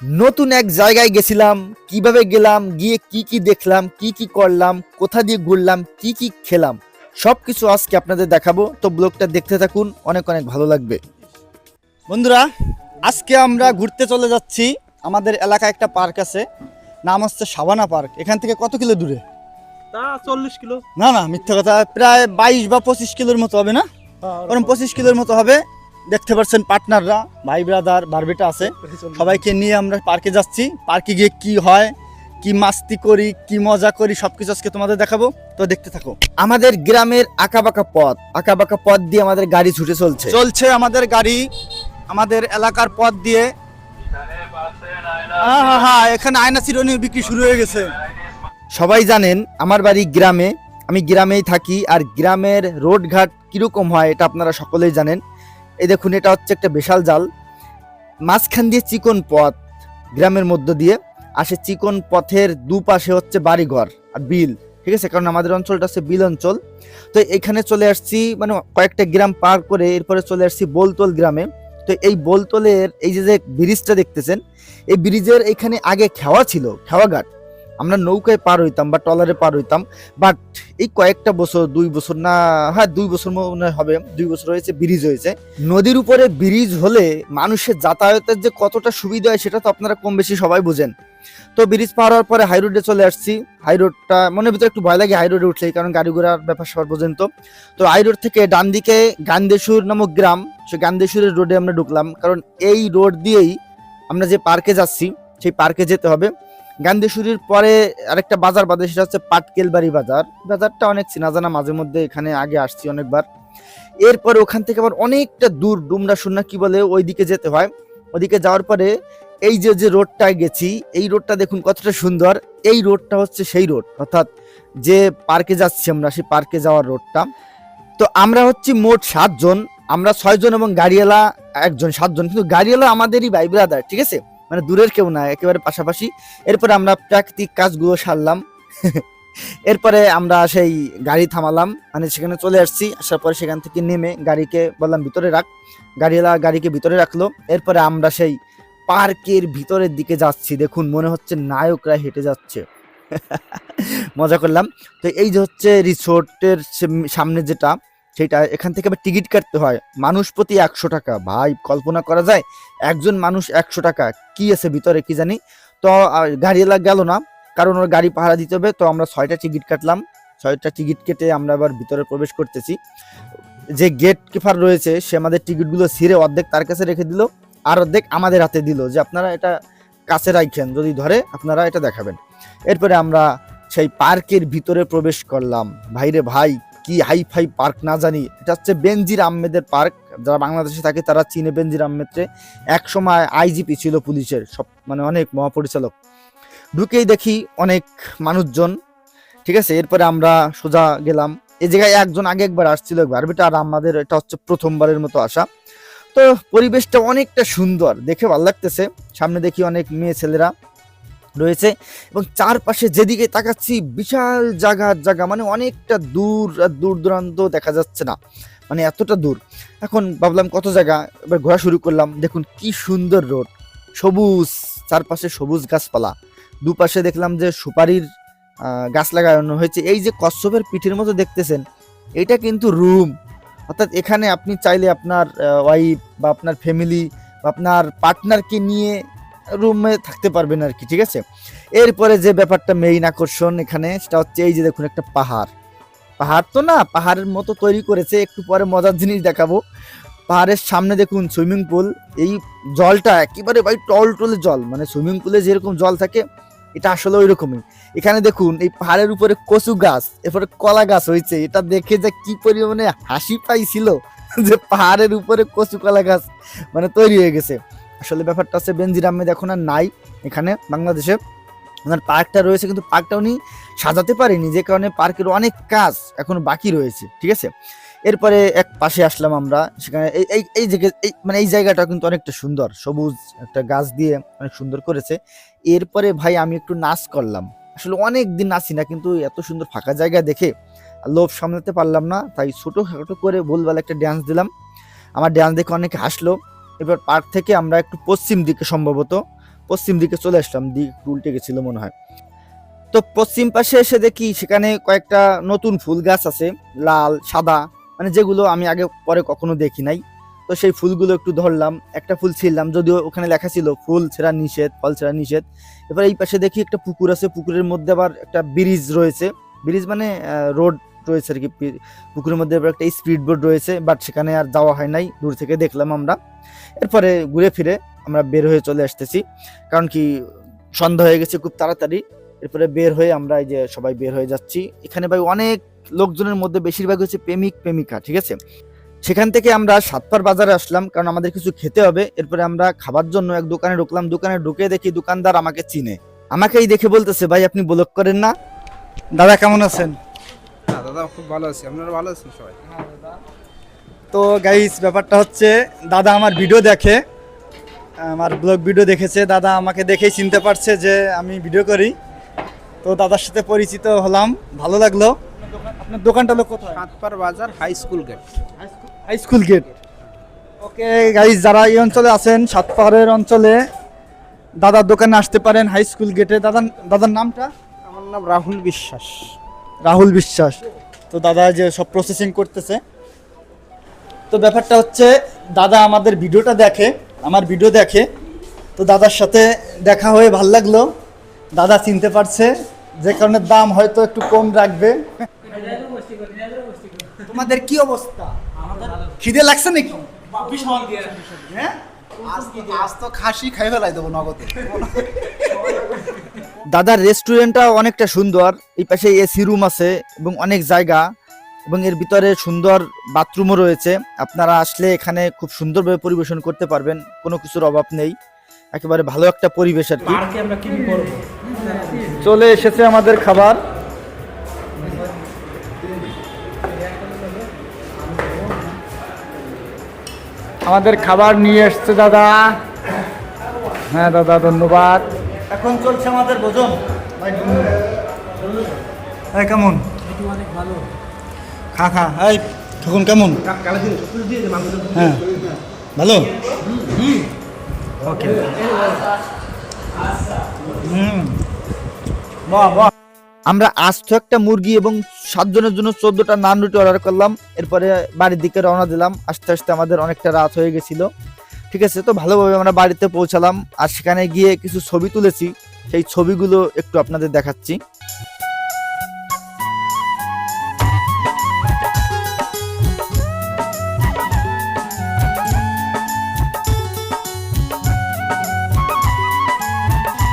নতুন এক জায়গায় গেছিলাম কীভাবে গেলাম গিয়ে কি কি দেখলাম কি কি করলাম কোথা দিয়ে ঘুরলাম কি কি খেলাম সবকিছু আজকে আপনাদের দেখাবো। তো ব্লগটা দেখতে থাকুন অনেক অনেক ভালো লাগবে। বন্ধুরা আজকে আমরা ঘুরতে চলে যাচ্ছি। আমাদের এলাকায় একটা পার্ক আছে নাম হচ্ছে সাবানা পার্ক। এখান থেকে কত কিলো দূরে? তা চল্লিশ কিলো। না না মিথ্যা কথা। প্রায় বাইশ বা পঁচিশ কিলোর মতো হবে না? ওরকম পঁচিশ কিলোর মতো হবে। দেখতে পাচ্ছেন পার্টনাররা ভাই ব্রাদার বারবেটা আছে। সবাইকে নিয়ে আমরা পার্কে যাচ্ছি। পার্কে গিয়ে কি হয় কি মাস্তি করি কি মজা করি সবকিছু আজকে তোমাদের দেখাবো। তো দেখতে থাকো। আমাদের গ্রামের আঁকাবাঁকা পথ। আঁকাবাঁকা পথ দিয়ে আমাদের গাড়ি ছুটে চলছে। চলছে আমাদের গাড়ি। আমাদের এলাকার পথ দিয়ে। হ্যাঁ হ্যাঁ হ্যাঁ এখানে আয়না চিরুনি বিক্রি শুরু হয়ে গেছে। সবাই জানেন আমার বাড়ি গ্রামে। আমি গ্রামেই থাকি আর গ্রামের রোডঘাট কীরকম হয় এটা আপনারা সকলেই জানেন। এই দেখুন, এটা হচ্ছে একটা বিশাল জাল। মাঝখান দিয়ে চিকন পথ গ্রামের মধ্য দিয়ে। আসে চিকন পথের দুপাশে হচ্ছে বাড়িঘর আর বিল, ঠিক আছে? কারণ আমাদের অঞ্চলটা হচ্ছে বিল অঞ্চল। তো এখানে চলে আসছি মানে কয়েকটা গ্রাম পার করে এরপরে চলে আসছি বোলতল গ্রামে। তো এই বোলতলের এই যে যে ব্রিজটা দেখতেছেন, এই ব্রিজের এখানে আগে খেওয়া ছিল, খেওয়াঘাট। আমরা নৌকায় পার হইতাম বা ট্রলারে পার হইতাম বাট এই কয়েকটা বছর, দুই বছর না হ্যাঁ দুই বছর মনে হবে, দুই বছর হয়েছে ব্রিজ হয়েছে। নদীর উপরে ব্রিজ হলে মানুষের যাতায়াতের যে কতটা সুবিধা হয় সেটা তো আপনারা কম বেশি সবাই বোঝেন। তো ব্রিজ পার হওয়ার পরে হাই রোডে চলে আসছি। হাই রোডটা মনের ভিতরে একটু ভয় লাগে হাই রোডে উঠলেই, কারণ গাড়ি ঘোড়ার ব্যাপার সবার বোঝেন তো। হাই রোড থেকে ডান দিকে গান্দেশুর নামক গ্রাম, সে গান্দেশুরের রোডে আমরা ঢুকলাম। কারণ এই রোড দিয়েই আমরা যে পার্কে যাচ্ছি, সেই পার্কে যেতে হবে। গান্ধীশুরির পরে আরেকটা বাজার বাদে, সেটা হচ্ছে পাটকেলবাড়ি বাজার। বাজারটা অনেক চেনা জানা, মাঝে মধ্যে এখানে আগে আসছি অনেকবার। এরপরে ওখান থেকে আবার অনেকটা দূর, ডুমরা শুননা কি বলে, ওইদিকে যেতে হয়। ওদিকে যাওয়ার পরে এই যে যে রোডটায় গেছি, এই রোডটা দেখুন কতটা সুন্দর। এই রোডটা হচ্ছে সেই রোড, অর্থাৎ যে পার্কে যাচ্ছি আমরা, সেই পার্কে যাওয়ার রোডটা। তো আমরা হচ্ছি মোট সাতজন, আমরা ছয়জন এবং গাড়িওয়ালা একজন, সাতজন। কিন্তু গাড়িওয়ালা আমাদেরই ভাই ব্রাদার ঠিক আছে? মানে দূরের কেউ না, একেবারে পাশাপাশি। এরপরে আমরা প্রাকৃতিক কাজগুলো সারলাম। এরপরে আমরা সেই গাড়ি থামালাম মানে সেখানে চলে আসছি। আসার পরে সেখান থেকে নেমে গাড়িকে বললাম, ভিতরে রাখ। গাড়িওয়ালা গাড়িকে ভিতরে রাখল। এরপরে আমরা সেই পার্কের ভিতরের দিকে যাচ্ছি। দেখুন, মনে হচ্ছে নায়করা হেঁটে যাচ্ছে। মজা করলাম। তো এই যে হচ্ছে রিসোর্টের সামনে যেটা সেটা এখান থেকে আবার টিকিট কাটতে হয়। মানুষ প্রতি একশো টাকা। ভাই, কল্পনা করা যায়, একজন মানুষ একশো টাকা। কি আছে ভিতরে কি জানি? তো, আর গাড়িওয়ালা গেল না। কারণ ওর গাড়ি পাহারা দিতে হবে, তো আমরা ছয়টা টিকিট কাটলাম। ছয়টা টিকিট কেটে আমরা আবার ভিতরে প্রবেশ করতেছি। যে গেট কিপার রয়েছে, সে আমাদের টিকিটগুলো ছিঁড়ে অর্ধেক তার কাছে রেখে দিল, আর অর্ধেক আমাদের হাতে দিল। যে আপনারা এটা কাছে রাখেন যদি ধরে আপনারা এটা দেখাবেন। এরপরে আমরা সেই পার্কের ভিতরে প্রবেশ করলাম। ভাইরে ভাই কি হাই ফাই পার্ক না জানি। এটা হচ্ছে বেনজির আহমেদের পার্ক। যারা বাংলাদেশে থাকে তারা চিনে বেনজির আহমেদকে এক সময় আইজিপি ছিল পুলিশের, সব মানে অনেক মহাপরিচালক। ঢুকেই দেখি অনেক মানুষজন, ঠিক আছে? এরপরে আমরা সোজা গেলাম। এই জায়গায় একজন আগে একবার আসছিল একবার, বেটা, আর আমাদের এটা হচ্ছে প্রথমবারের মতো আসা। তো পরিবেশটা অনেকটা সুন্দর, দেখে ভালো লাগতেছে। সামনে দেখি অনেক মেয়ে ছেলেরা। রয়েছে এবং চারপাশে যেদিকে তাকাচ্ছি, বিশাল জায়গার জায়গা মানে অনেকটা দূর আর দূর দূরান্ত দেখা যাচ্ছে না মানে এতটা দূর। এখন ভাবলাম কত জায়গা, এবার ঘোরা শুরু করলাম। দেখুন কি সুন্দর রোড, সবুজ, চারপাশে সবুজ গাছপালা। দুপাশে দেখলাম যে সুপারির গাছ লাগানো হয়েছে। এই যে কচ্ছপের পিঠের মতো দেখতেছেন, এটা কিন্তু রুম। অর্থাৎ এখানে আপনি চাইলে আপনার ওয়াইফ বা আপনার ফ্যামিলি বা আপনার পার্টনারকে নিয়ে রুমে থাকতে পারবেন আর কি, ঠিক আছে? এরপরে যে ব্যাপারটা মেইন আকর্ষণ এখানে, সেটা হচ্ছে এই যে দেখুন একটা পাহাড়। পাহাড় তো না, পাহাড়ের মতো তৈরি করেছে, একটু পরে মজার জিনিস দেখাবো। পাহাড়ের সামনে দেখুন সুইমিং পুল এই জলটা একেবারে ভাই টল টলে জল মানে সুইমিং পুলে যেরকম জল থাকে, এটা আসলে ওই রকমই এখানে দেখুন এই পাহাড়ের উপরে কচু গাছ, এরপরে কলা গাছ হয়েছে, এটা দেখে যে কি পরিমাণে হাসি পাইছিল যে পাহাড়ের উপরে কচু কলা গাছ মানে তৈরি হয়ে গেছে। আসলে ব্যাপারটা হচ্ছে, বেনজির আহমেদ এখন আর নাই এখানে বাংলাদেশে। ওনার পার্কটা রয়েছে, কিন্তু পার্কটা উনি সাজাতে পারেনি, যে কারণে পার্কের অনেক কাজ এখনও বাকি রয়েছে, ঠিক আছে? এরপরে এক পাশে আসলাম আমরা, সেখানে এই এই এই মানে এই জায়গাটা কিন্তু অনেকটা সুন্দর, সবুজ একটা গাছ দিয়ে অনেক সুন্দর করেছে। এরপরে ভাই আমি একটু নাচ করলাম, আসলে অনেক দিন নাচি না, কিন্তু এত সুন্দর ফাঁকা জায়গা দেখে লোভ সামলাতে পারলাম না, তাই ছোটো খাটো করে ভুলভাল একটা ড্যান্স দিলাম। আমার ড্যান্স দেখে অনেকে হাসলো এবার পার্ক থেকে আমরা একটু পশ্চিম দিকে সম্ভবত, পশ্চিম দিকে চলে আসলাম, দিক উল্টে গেছিল মনে হয়। তো পশ্চিম পাশে এসে দেখি সেখানে কয়েকটা নতুন ফুল গাছ আছে, লাল, সাদা মানে যেগুলো আমি আগে পরে কখনো দেখি নাই। তো সেই ফুলগুলো একটু ধরলাম, একটা ফুল ছিললাম যদিও ওখানে লেখা ছিল, ফুল ছেঁড়া নিষেধ, ফল ছেঁড়া নিষেধ। এবার এই পাশে দেখি একটা পুকুর আছে, পুকুরের মধ্যে আবার একটা ব্রিজ রয়েছে। ব্রিজ মানে রোড রয়েছে আর কি। পুকুরের মধ্যে একটা স্পিড বোর্ড রয়েছে বাট সেখানে আর যাওয়া হয় নাই। দূর থেকে দেখলাম আমরা। এরপরে ঘুরে ফিরে আমরা বের হয়ে চলে আসতেছি। কারণ কি, সন্ধ্যা হয়ে গেছে খুব তাড়াতাড়ি। এরপরে বের হয়ে আমরা এই যে সবাই বের হয়ে যাচ্ছি। এখানে ভাই অনেক লোকজনের মধ্যে বেশিরভাগ হচ্ছে প্রেমিক, প্রেমিকা, ঠিক আছে? সেখান থেকে আমরা সাতপার বাজারে আসলাম, কারণ আমাদের কিছু খেতে হবে। এরপরে আমরা খাবার জন্য এক দোকানে ঢুকলাম। দোকানে ঢুকে দেখি দোকানদার আমাকে চিনে। আমাকেই দেখে বলতেছে, ভাই, আপনি ব্লক করেন না? দাদা, কেমন আছেন? দাদা খুব ভালো আছি। আপনারা ভালো আছেন সবাই? তো গাইস ব্যাপারটা হচ্ছে দাদা আমার ভিডিও দেখে আমার ব্লগ ভিডিও দেখেছে। দাদা আমাকে দেখেই চিনতে পারছে যে আমি ভিডিও করি। তো দাদার সাথে পরিচিত হলাম ভালো লাগল। আপনার দোকানটা লোক কোথায়? সাতপার বাজার high school gate high school gate okay guys যারা এই অঞ্চলে আছেন সাতপাহাড়ের অঞ্চলে দাদার দোকানে আসতে পারেন হাই স্কুল গেটে দাদা দাদার নামটা? আমার নাম রাহুল বিশ্বাস। রাহুল বিশ্বাস। তো দাদা যে সব প্রসেসিং করতেছে। তো ব্যাপারটা হচ্ছে দাদা আমাদের ভিডিওটা দেখে আমার ভিডিও দেখে তো দাদার সাথে দেখা হয়ে ভালো লাগল। দাদা চিনতে পারছে যে কারণে দাম হয়তো একটু কম রাখবে। তোমাদের কি অবস্থা? খিদে লাগছে নাকি? হ্যাঁ? আজ তো খাসি খাই ফেলাই দেবো নগদে। দাদার রেস্টুরেন্টটা অনেকটা সুন্দর। এই পাশে এসি রুম আছে এবং অনেক জায়গা এবং এর ভিতরে সুন্দর বাথরুমও রয়েছে। আপনারা আসলে এখানে খুব সুন্দরভাবে পরিবেশন করতে পারবেন কোনো কিছুর অভাব নেই। একেবারে ভালো একটা পরিবেশ আর কি। চলে এসেছে আমাদের খাবার। আমাদের খাবার নিয়ে এসছে দাদা। হ্যাঁ দাদা ধন্যবাদ। এখন চলছে আমাদের ভোজন। হ্যাঁ কেমন? খা খা। এই কেমন? হ্যাঁ। ভালো? ওকে। হুম। বাহ বাহ। আমরা আস্ত একটা মুরগি এবং সাতজনের জন্য চোদ্দটা নান রুটি অর্ডার করলাম। এরপরে বাড়ির দিকে রওনা দিলাম। আস্তে আস্তে আমাদের অনেকটা রাত হয়ে গেছিল। ঠিক আছে, তো ভালোভাবে আমরা বাড়িতে পৌঁছালাম। আর সেখানে গিয়ে কিছু ছবি তুলেছি। সেই ছবিগুলো একটু আপনাদের দেখাচ্ছি।